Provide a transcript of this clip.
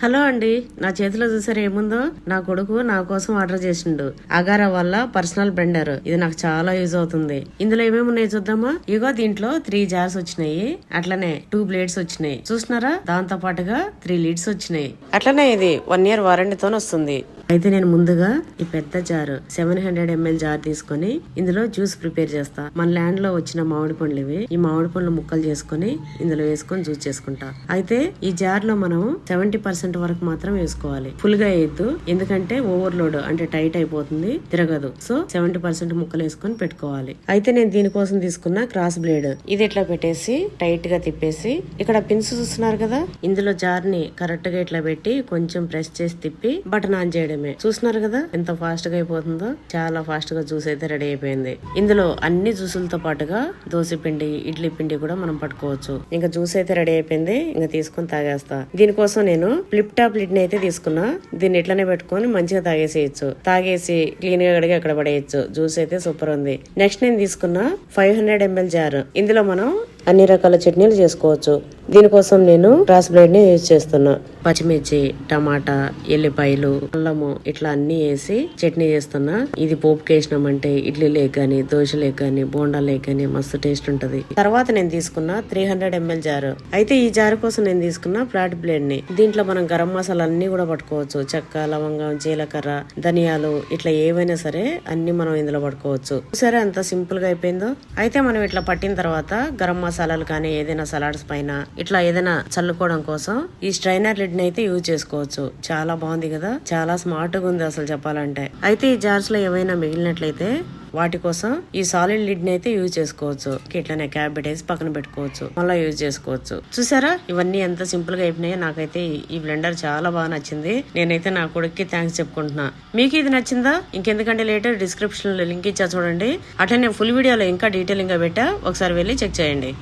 Hello అండి. నా చేతిలో చూసారు ఏముందో? నా కొడుకు నా కోసం ఆర్డర్ చేసిండు. అగారా వల్ల పర్సనల్ బ్లెండర్ ఇది నాకు చాలా యూజ్ అవుతుంది. ఇందులో ఏమేమి ఉన్నాయో చూద్దామా? ఇగో దీంట్లో త్రీ జార్స్ వచ్చినాయి. అట్లనే టూ బ్లేడ్స్ వచ్చినాయి. చూసినారా దాంతో పాటుగా త్రీ లీడ్స్ వచ్చినాయి. అట్లనే ఇది వన్ ఇయర్ వారంటీతో వస్తుంది. అయితే నేను ముందుగా ఈ పెద్ద jar seven hundred ML jar తీసుకొని ఇందులో జ్యూస్ ప్రిపేర్ చేస్తా. మన ల్యాండ్లో వచ్చిన మామిడి పండ్లు ఇవి. ఈ మామిడి పండ్లు ముక్కలు చేసుకొని ఇందులో వేసుకొని జ్యూస్ చేసుకుంటా. అయితే ఈ జార్లో మనం సెవెంటీ పర్సెంట్ వరకు మాత్రం వేసుకోవాలి. ఫుల్గా వేయద్దు. ఎందుకంటే ఓవర్లోడ్ అంటే టైట్ అయిపోతుంది తిరగదు. సో సెవెంటీ పర్సెంట్ ముక్కలు వేసుకొని పెట్టుకోవాలి. అయితే నేను దీనికోసం తీసుకున్న క్రాస్ బ్లేడ్. ఇది ఇట్లా పెట్టేసి టైట్గా తిప్పేసి ఇక్కడ పిన్స్ చూస్తున్నారు కదా? ఇందులో జార్ని కరెక్ట్గా ఇట్లా పెట్టి కొంచెం ప్రెస్ చేసి తిప్పి బటన్ ఆన్ చేయడం చేయడమే చూస్తున్నారు కదా ఎంత ఫాస్ట్గా అయిపోతుందో? చాలా ఫాస్ట్గా జ్యూస్ అయితే రెడీ అయిపోయింది. ఇందులో అన్ని జ్యూసులతో పాటుగా దోశ పిండి ఇడ్లీ పిండి కూడా మనం పట్టుకోవచ్చు. ఇంకా జ్యూస్ అయితే రెడీ అయిపోయింది. ఇంకా తీసుకొని తాగేస్తా. దీనికోసం నేను ఫ్లిప్ టాప్ లిడ్ అయితే తీసుకున్నా. దీన్ని ఇట్లనే పెట్టుకొని మంచిగా తాగేసేయచ్చు. తాగేసి క్లీన్గా కడిగి అక్కడ పడేయచ్చు. జ్యూస్ అయితే సూపర్ ఉంది. నెక్స్ట్ నేను తీసుకున్న ఫైవ్ హండ్రెడ్ ఎంఎల్ జార్. ఇందులో మనం అన్ని రకాల చట్నీలు చేసుకోవచ్చు. దీనికోసం నేను రాస్ బ్రెడ్ని యూజ్ చేస్తున్నా. పచ్చిమిర్చి టమాటా ఎల్లిపాయలు అల్లము ఇట్లా అన్ని వేసి చట్నీ చేస్తున్నా. ఇది పోపుకి వేసినామంటే ఇడ్లీ లేక్ గానీ దోశ లేక్ బోండా మస్తు టేస్ట్ ఉంటది. తర్వాత నేను తీసుకున్న త్రీ హండ్రెడ్ ఎంఎల్ జారు. అయితే ఈ జారు కోసం నేను తీసుకున్న ఫ్లాట్ బ్లేడ్ని దీంట్లో మనం గరం మసాలా అన్ని కూడా పట్టుకోవచ్చు. చెక్క లవంగం జీలకర్ర ధనియాలు ఇట్లా ఏవైనా సరే అన్ని మనం ఇందులో పట్టుకోవచ్చు. సరే అంత సింపుల్గా అయిపోయిందో? అయితే మనం ఇట్లా పట్టిన తర్వాత గరం మసాలా మసాలాలు కానీ ఏదైనా సలాడ్స్ పైన ఇట్లా ఏదైనా చల్లుకోవడం కోసం ఈ స్ట్రైనర్ లిడ్ అయితే యూజ్ చేసుకోవచ్చు. చాలా బాగుంది కదా? చాలా స్మార్ట్గా ఉంది అసలు చెప్పాలంటే. అయితే ఈ జార్స్లో ఏవైనా మిగిలినట్లయితే వాటి కోసం ఈ సాలిడ్ లిడ్ని అయితే యూజ్ చేసుకోవచ్చు. ఇట్లానే క్యాబ్ పెట్టేసి పక్కన పెట్టుకోవచ్చు. మళ్ళీ యూజ్ చేసుకోవచ్చు. చూసారా? ఇవన్నీ ఎంత సింపుల్గా అయిపోయినాయో నాకైతే ఈ- ఈ బ్లెండర్ చాలా బాగా నచ్చింది. నేనైతే నా కొడుక్కి థ్యాంక్స్ చెప్పుకుంటున్నా. మీకు ఇది నచ్చిందా? ఇంకెందుకంటే లేటర్ డిస్క్రిప్షన్లో లింక్ ఇచ్చా చూడండి. అట్లనే ఫుల్ వీడియోలో ఇంకా డీటెయిలింగ్గా పెట్టా. ఒకసారి వెళ్ళి చెక్ చేయండి.